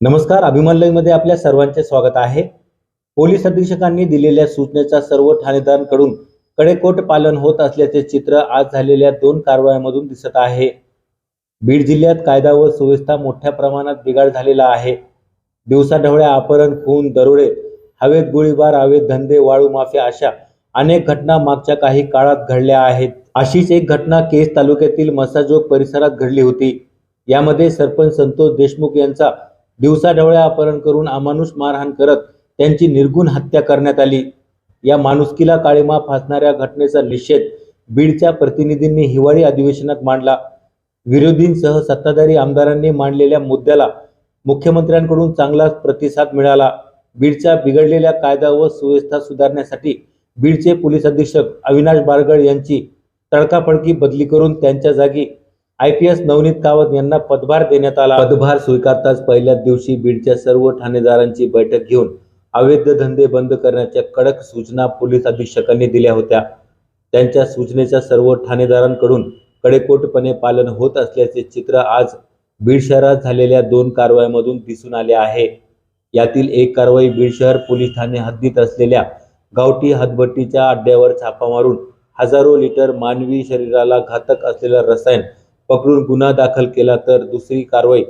नमस्कार अभिमानलईमध्ये आपल्या सर्वांचे स्वागत आहे. पोलीस अधीक्षकांनी दिलेल्या सूचनेचा सर्व ठाणेदारांकडून कडेकोट पालन होत असल्याचे चित्र आज झालेल्या दोन कारवायांमधून दिसत आहे. बीड जिल्ह्यात कायदा व सुव्यवस्था मोठ्या प्रमाणात बिघाड झालेला आहे. दिवसाढवळ्या अपहरण खून दरोडे हवेत गोळीबार हवेत धंदे वाळू माफिया अशा अनेक घटना मागच्या काही काळात घडल्या आहेत. अशीच एक घटना केस तालुक्यातील मसाजोग परिसरात घडली होती. यामध्ये सरपंच संतोष देशमुख यांचा दिवसाढवळ्या अपहरण करून अमानुष मारहाण करत त्यांची निर्गुण हत्या करण्यात आली. या माणुसकीला काळीमा फासणाऱ्या घटनेचा निषेध बीडच्या प्रतिनिधींनी हिवाळी अधिवेशनात मांडला. विरोधींसह सत्ताधारी आमदारांनी मांडलेल्या मुद्द्याला मुख्यमंत्र्यांकडून चांगलाच प्रतिसाद मिळाला. बीडच्या बिघडलेल्या कायदा व सुव्यवस्था सुधारण्यासाठी बीडचे पोलीस अधीक्षक अविनाश बारगड यांची तडकाफडकी बदली करून त्यांच्या जागी I P S Navneet Kawat यांना पदभार देण्यात आला. पदभार स्वीकारताच पहिल्याच दिवशी बीडच्या सर्व ठाणेदारांची बैठक घेऊन अवैध धंदे बंद करण्याच्या कडक सूचना पोलीस अधीक्षकांनी दिल्या होत्या. त्यांच्या सूचनेच्या सर्व ठाणेदारांकडून कडेकोटपणे पालन होत असल्याचे चित्र आज बीड शहरात झालेल्या दोन कारवाईमधून दिसून आले आहे. यातील एक कारवाई बीड शहर पोलीस ठाणे हद्दीत असलेल्या गावठी हदबट्टीच्या अड्ड्यावर छापा मारून हजारो लिटर मानवी शरीराला घातक असलेलं रसायन पकडून गुन्हा दाखल केला तर दुसरी कारवाई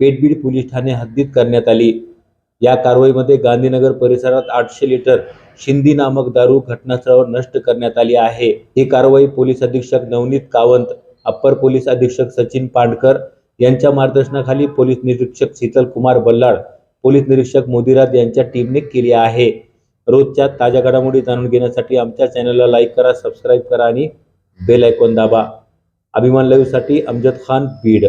पेटबीड पोलीस ठाणे हद्दीत करण्यात आली. या कारवाईमध्ये गांधीनगर परिसरात आठशे लिटर शिंदी नामक दारू घटनास्थळावर नष्ट करण्यात आली आहे. ही कारवाई पोलीस अधीक्षक नवनीत कावंत अप्पर पोलीस अधीक्षक सचिन पांडकर यांच्या मार्गदर्शनाखाली पोलीस निरीक्षक शीतल कुमार बल्लाळ पोलीस निरीक्षक मोदीराज यांच्या टीमने केली आहे. रोजच्या ताज्या घडामोडी जाणून घेण्यासाठी आमच्या चॅनलला लाईक करा सबस्क्राईब करा आणि बेल आयकॉन दाबा. अभिमान लाईव्हसाठी अमजद खान बीड.